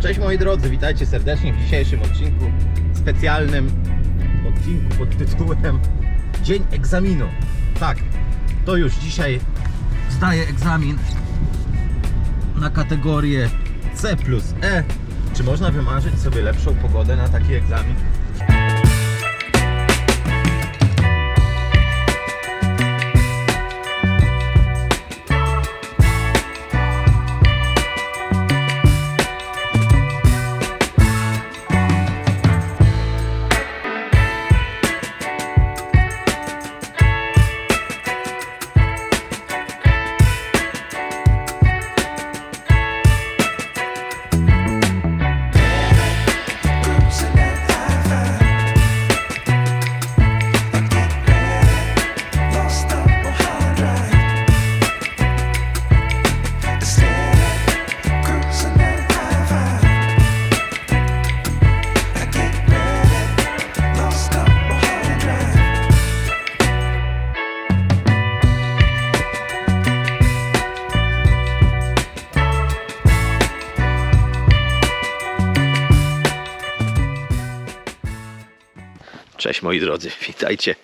Cześć moi drodzy, witajcie serdecznie w dzisiejszym odcinku specjalnym odcinku pod tytułem Dzień egzaminu. Tak, to już dzisiaj zdaję egzamin na kategorię C plus E. Czy można wymarzyć sobie lepszą pogodę na taki egzamin? Moi drodzy, witajcie.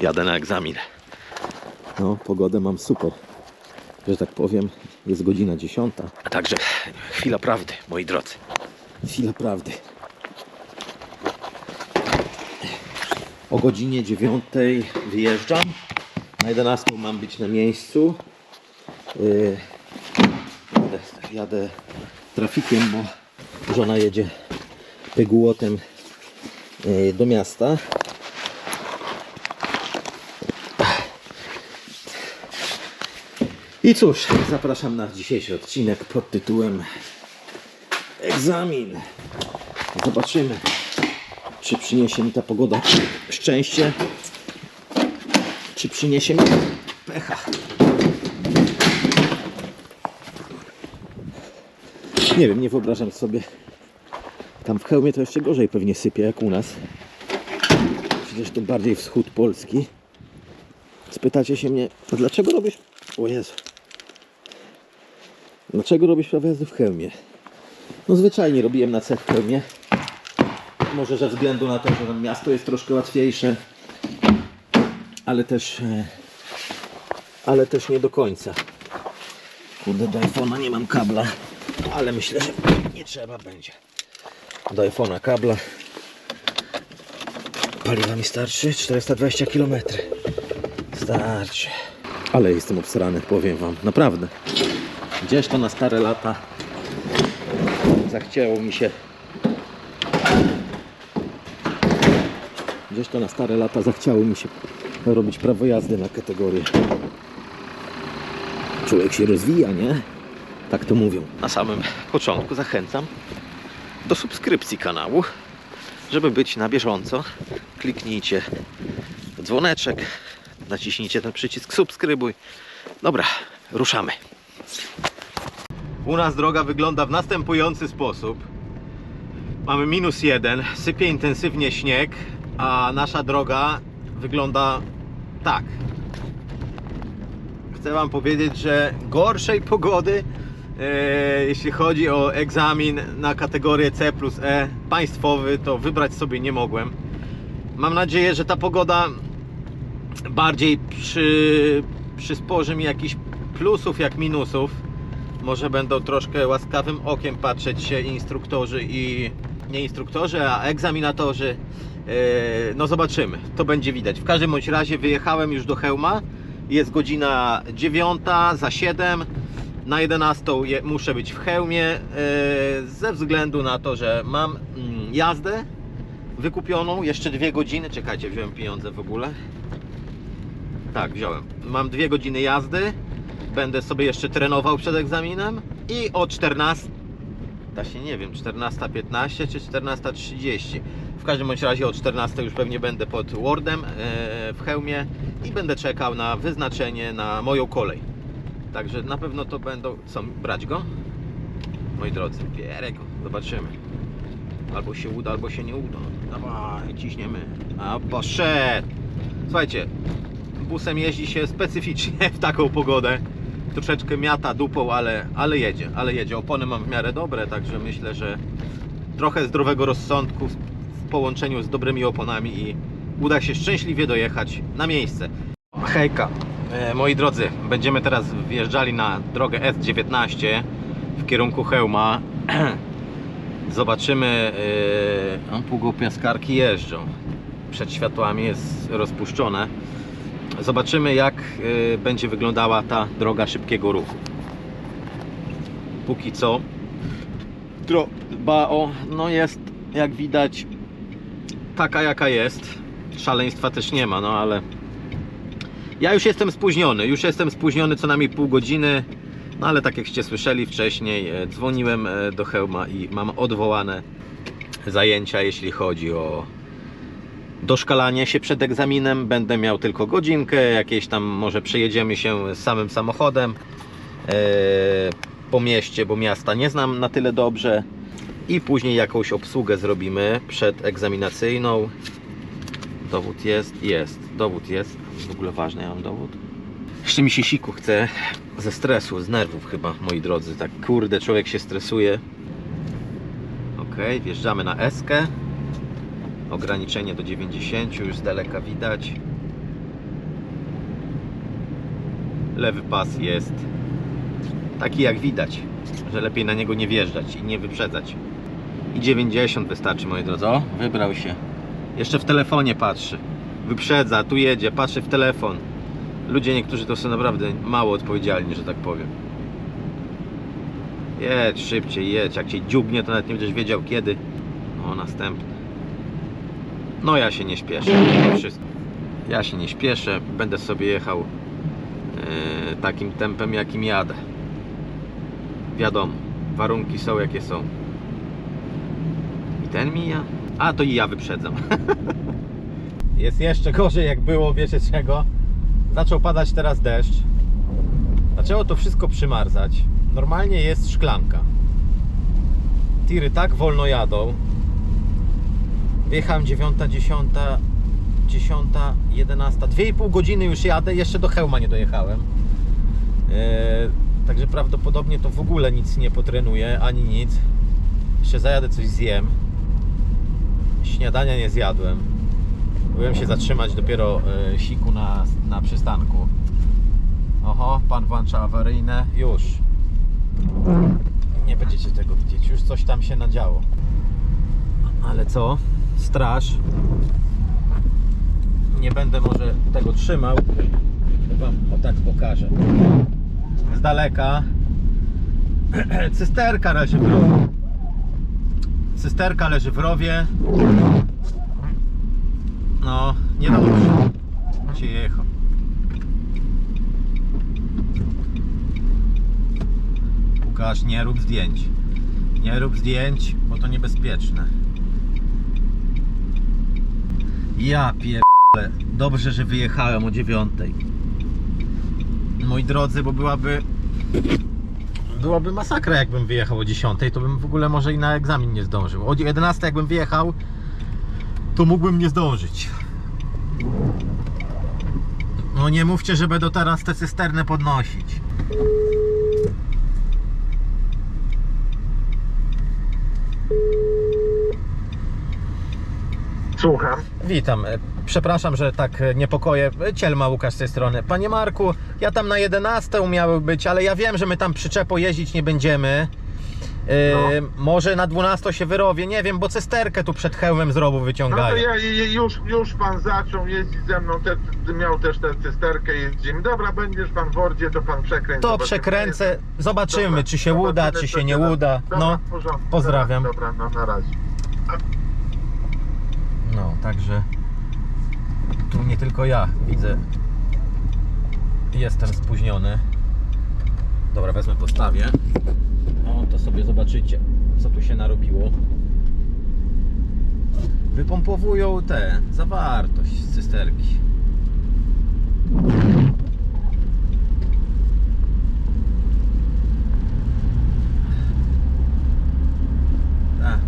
Jadę na egzamin. No, pogodę mam super. Że tak powiem, jest godzina 10. A także chwila prawdy, moi drodzy. Chwila prawdy. O godzinie 9 wyjeżdżam. Na 11 mam być na miejscu. Yy, jadę, jadę trafikiem, bo żona jedzie pegłotem yy, do miasta. I cóż, zapraszam na dzisiejszy odcinek pod tytułem Egzamin. Zobaczymy, czy przyniesie mi ta pogoda szczęście, czy przyniesie mi pecha. Nie wiem, nie wyobrażam sobie. Tam w hełmie to jeszcze gorzej pewnie sypie jak u nas. Przecież to bardziej wschód Polski. Spytacie się mnie, "A dlaczego robisz... O Jezu. Dlaczego robisz prawo w hełmie? No zwyczajnie robiłem na cech w hełmie. Może ze względu na to, że miasto jest troszkę łatwiejsze. Ale też... e, Ale też nie do końca. Kurde, do iPhone'a nie mam kabla. Ale myślę, że nie trzeba będzie. Do iPhone'a kabla. Paliwa mi starczy 420 km. Starczy. Ale jestem obsrany, powiem wam. Naprawdę. Gdzieś to na stare lata zachciało mi się. Gdzieś to na stare lata zachciało mi się robić prawo jazdy na kategorię. Człowiek się rozwija, nie? Tak to mówią. Na samym początku zachęcam do subskrypcji kanału, żeby być na bieżąco. Kliknijcie dzwoneczek, naciśnijcie ten przycisk subskrybuj. Dobra, ruszamy. U nas droga wygląda w następujący sposób. Mamy minus jeden, sypie intensywnie śnieg, a nasza droga wygląda tak. Chcę Wam powiedzieć, że gorszej pogody, jeśli chodzi o egzamin na kategorię C plus E państwowy, to wybrać sobie nie mogłem. Mam nadzieję, że ta pogoda bardziej przy, przysporzy mi jakichś plusów jak minusów. Może będą troszkę łaskawym okiem patrzeć się instruktorzy i nie instruktorzy, a egzaminatorzy. Yy, No zobaczymy, to będzie widać. W każdym bądź razie wyjechałem już do Chełma. Jest godzina 9 za 7. Na 11 je- muszę być w Chełmie yy, ze względu na to, że mam mm, jazdę wykupioną jeszcze dwie godziny. Czekajcie, wziąłem pieniądze w ogóle. Tak, wziąłem. Mam dwie godziny jazdy. Będę sobie jeszcze trenował przed egzaminem i o 14 właśnie nie wiem, 14.15 czy 14.30. W każdym bądź razie o 14 już pewnie będę pod Wordem e, w hełmie i będę czekał na wyznaczenie na moją kolej. Także na pewno to będą. Co, brać go? Moi drodzy, bierę go, zobaczymy. Albo się uda, albo się nie uda. Dawaj, ciśniemy. A poszedł! Słuchajcie, busem jeździ się specyficznie w taką pogodę. troszeczkę miata dupą, ale, ale jedzie, ale jedzie. Opony mam w miarę dobre, także myślę, że trochę zdrowego rozsądku w połączeniu z dobrymi oponami i uda się szczęśliwie dojechać na miejsce. Hejka, moi drodzy, będziemy teraz wjeżdżali na drogę S19 w kierunku Chełma. Zobaczymy, yy, półgłopiaskarki jeżdżą. Przed światłami jest rozpuszczone. Zobaczymy jak y, będzie wyglądała ta droga szybkiego ruchu. Póki co droga o, no jest jak widać taka jaka jest. Szaleństwa też nie ma, no ale ja już jestem spóźniony, już jestem spóźniony co najmniej pół godziny. No ale tak jakście słyszeli wcześniej, e, dzwoniłem e, do Chełma i mam odwołane zajęcia, jeśli chodzi o doszkalanie się przed egzaminem. Będę miał tylko godzinkę, jakieś tam może przejedziemy się samym samochodem e, po mieście, bo miasta nie znam na tyle dobrze. I później jakąś obsługę zrobimy przed egzaminacyjną. Dowód jest? Jest. Dowód jest. W ogóle ważny, ja mam dowód. Jeszcze mi się siku chce ze stresu, z nerwów chyba, moi drodzy. Tak kurde, człowiek się stresuje. Ok, wjeżdżamy na Eskę. Ograniczenie do 90, już z daleka widać. Lewy pas jest taki jak widać, że lepiej na niego nie wjeżdżać i nie wyprzedzać. I 90 wystarczy, moi drodzy. O, wybrał się. Jeszcze w telefonie patrzy. Wyprzedza, tu jedzie, patrzy w telefon. Ludzie niektórzy to są naprawdę mało odpowiedzialni, że tak powiem. Jedź szybciej, jedź. Jak cię dziubnie, to nawet nie będziesz wiedział kiedy. O, następny. No ja się nie śpieszę. Wszystko. Ja się nie śpieszę. Będę sobie jechał e, takim tempem, jakim jadę. Wiadomo, warunki są jakie są. I ten mija. A to i ja wyprzedzam. Jest jeszcze gorzej jak było, wiecie czego? Zaczął padać teraz deszcz. Zaczęło to wszystko przymarzać. Normalnie jest szklanka. Tiry tak wolno jadą. Wjechałem 9, 10, 10, 11. 2,5 godziny już jadę, jeszcze do Chełma nie dojechałem. Eee, także prawdopodobnie to w ogóle nic nie potrenuję, ani nic. Jeszcze zajadę coś zjem. Śniadania nie zjadłem. Byłem się zatrzymać dopiero e, siku na, na przystanku. Oho, pan włącza awaryjne. Już. Nie będziecie tego widzieć. Już coś tam się nadziało. Ale co? Straż. Nie będę może tego trzymał. Wam o tak pokażę. Z daleka. Cysterka leży w. Cysterka leży w rowie. No, niedobrze. Cię jechał. Łukasz, nie rób zdjęć. Nie rób zdjęć, bo to niebezpieczne. Ja pierdolę. Dobrze, że wyjechałem o dziewiątej. Moi drodzy, bo byłaby... Byłaby masakra, jakbym wyjechał o 10, to bym w ogóle może i na egzamin nie zdążył. O 11 jakbym wyjechał, to mógłbym nie zdążyć. No nie mówcie, że będą teraz te cysternę podnosić. Słucham. Witam. E, Przepraszam, że tak e, niepokoję. E, Cielma Łukasz z tej strony. Panie Marku, ja tam na 11 miały być, ale ja wiem, że my tam przyczepo jeździć nie będziemy. E, Może na 12 się wyrobię, nie wiem, bo cysterkę tu przed hełmem z No to wyciągają. ja, ja- już, już pan zaczął jeździć ze mną, te, miał też tę cysterkę, jeździmy. Dobra, będziesz pan w Wordzie, to pan przekręć. To zobaczymy. przekręcę, zobaczymy, Dobra, czy się uda, zobaczymy, czy co się nie da. uda. Dobra, No, porządku. pozdrawiam. Dobra, no na razie. No, także tu nie tylko ja widzę. Jestem spóźniony. Dobra, wezmę postawię. O, to sobie zobaczycie, co tu się narobiło. Wypompowują te zawartość z cysterki. Tak.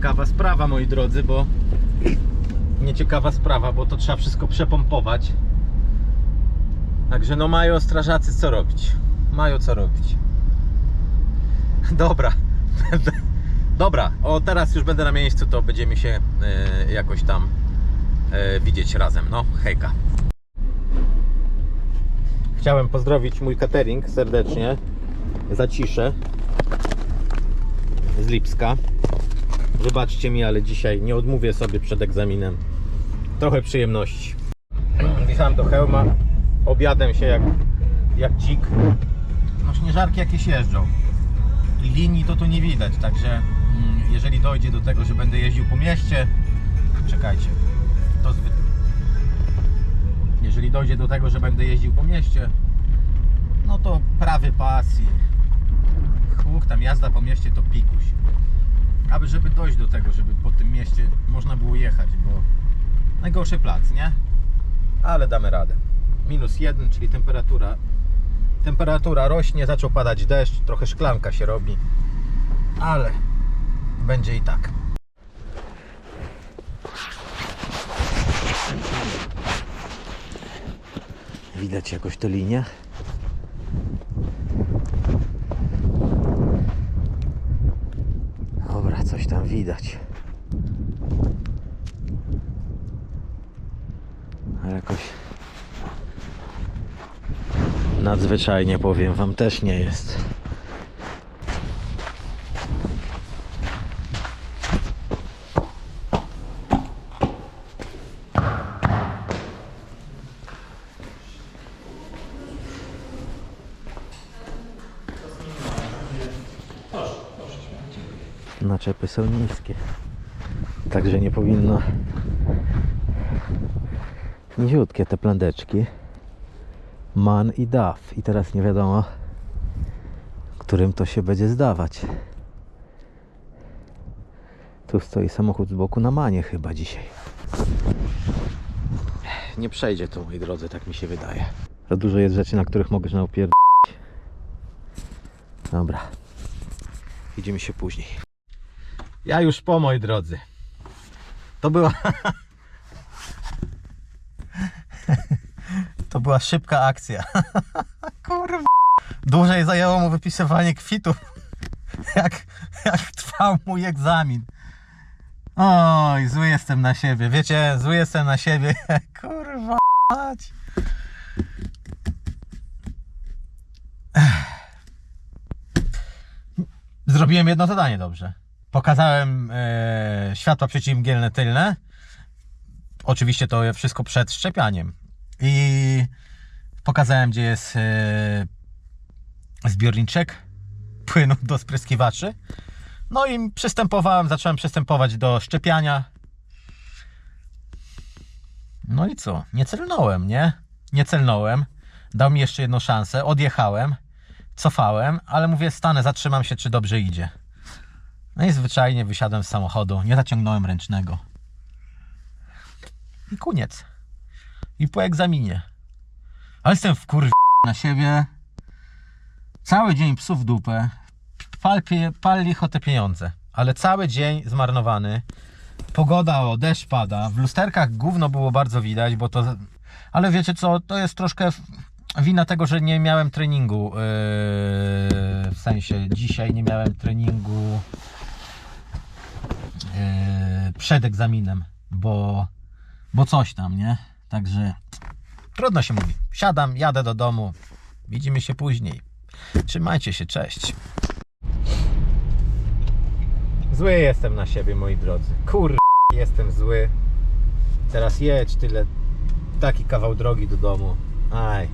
Nieciekawa sprawa, moi drodzy, bo nieciekawa sprawa, bo to trzeba wszystko przepompować. Także no mają strażacy co robić. Mają co robić. Dobra. Dobra, o teraz już będę na miejscu, to będziemy się e, jakoś tam e, widzieć razem. No, hejka. Chciałem pozdrowić mój catering serdecznie. Za ciszę. Z Lipska. Wybaczcie mi, ale dzisiaj nie odmówię sobie przed egzaminem. Trochę przyjemności. Wjechałem do hełma. Obiadem się jak, jak dzik. No śnieżarki jakieś jeżdżą. Linii to tu nie widać, także mm, jeżeli dojdzie do tego, że będę jeździł po mieście, czekajcie, to zbyt... Jeżeli dojdzie do tego, że będę jeździł po mieście, no to prawy pas i tam jazda po mieście to pikuś. Aby żeby dojść do tego, żeby po tym mieście można było jechać, bo najgorszy plac, nie? Ale damy radę. Minus jeden, czyli temperatura temperatura rośnie, zaczął padać deszcz, trochę szklanka się robi, ale będzie i tak. Widać jakoś tę linię. Dobra, coś tam widać. Ale jakoś nadzwyczajnie powiem wam też nie jest. Naczepy są niskie. Także nie powinno niziutkie te plandeczki. Man i DAF. I teraz nie wiadomo, którym to się będzie zdawać. Tu stoi samochód z boku na manie chyba dzisiaj. Nie przejdzie to, moi drodzy, tak mi się wydaje. Za dużo jest rzeczy, na których mogę napierdolić. Dobra. Widzimy się później. Ja już po, moi drodzy. To była... To była szybka akcja. Kurwa. Dłużej zajęło mu wypisywanie kwitów, jak, jak trwał mój egzamin. Oj, zły jestem na siebie. Wiecie, zły jestem na siebie. Kurwa. mać. Zrobiłem jedno zadanie dobrze. Pokazałem e, światła przeciwmgielne tylne. Oczywiście to wszystko przed szczepianiem. I pokazałem, gdzie jest e, zbiorniczek płynu do spryskiwaczy. No i przystępowałem, zacząłem przystępować do szczepiania. No i co? Nie celnąłem, nie? Nie celnąłem. Dał mi jeszcze jedną szansę. Odjechałem, cofałem, ale mówię, stanę, zatrzymam się, czy dobrze idzie. No i zwyczajnie wysiadłem z samochodu, nie zaciągnąłem ręcznego. I koniec. I po egzaminie. Ale jestem w na siebie. Cały dzień psów w dupę. Pal, pal licho te pieniądze. Ale cały dzień zmarnowany. Pogoda, o, deszcz pada. W lusterkach gówno było bardzo widać, bo to... Ale wiecie co, to jest troszkę wina tego, że nie miałem treningu. Yy, w sensie dzisiaj nie miałem treningu yy, przed egzaminem, bo, bo coś tam, nie? Także trudno się mówi. Siadam, jadę do domu. Widzimy się później. Trzymajcie się, cześć. Zły jestem na siebie, moi drodzy. Kur... jestem zły. Teraz jedź tyle. Taki kawał drogi do domu. Aj.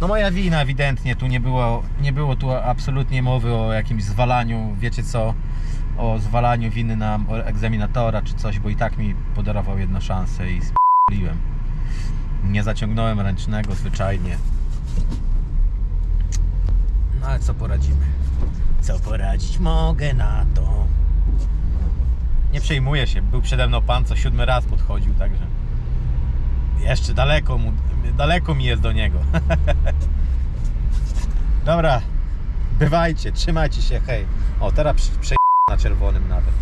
No moja wina ewidentnie, tu nie było, nie było tu absolutnie mowy o jakimś zwalaniu, wiecie co, o zwalaniu winy na egzaminatora czy coś, bo i tak mi podarował jedną szansę i Nie zaciągnąłem ręcznego zwyczajnie. No ale co poradzimy? Co poradzić mogę na to? Nie przejmuję się, był przede mną pan, co siódmy raz podchodził, także jeszcze daleko mu, daleko mi jest do niego. Dobra, bywajcie, trzymajcie się, hej. O, teraz prze- na czerwonym nawet.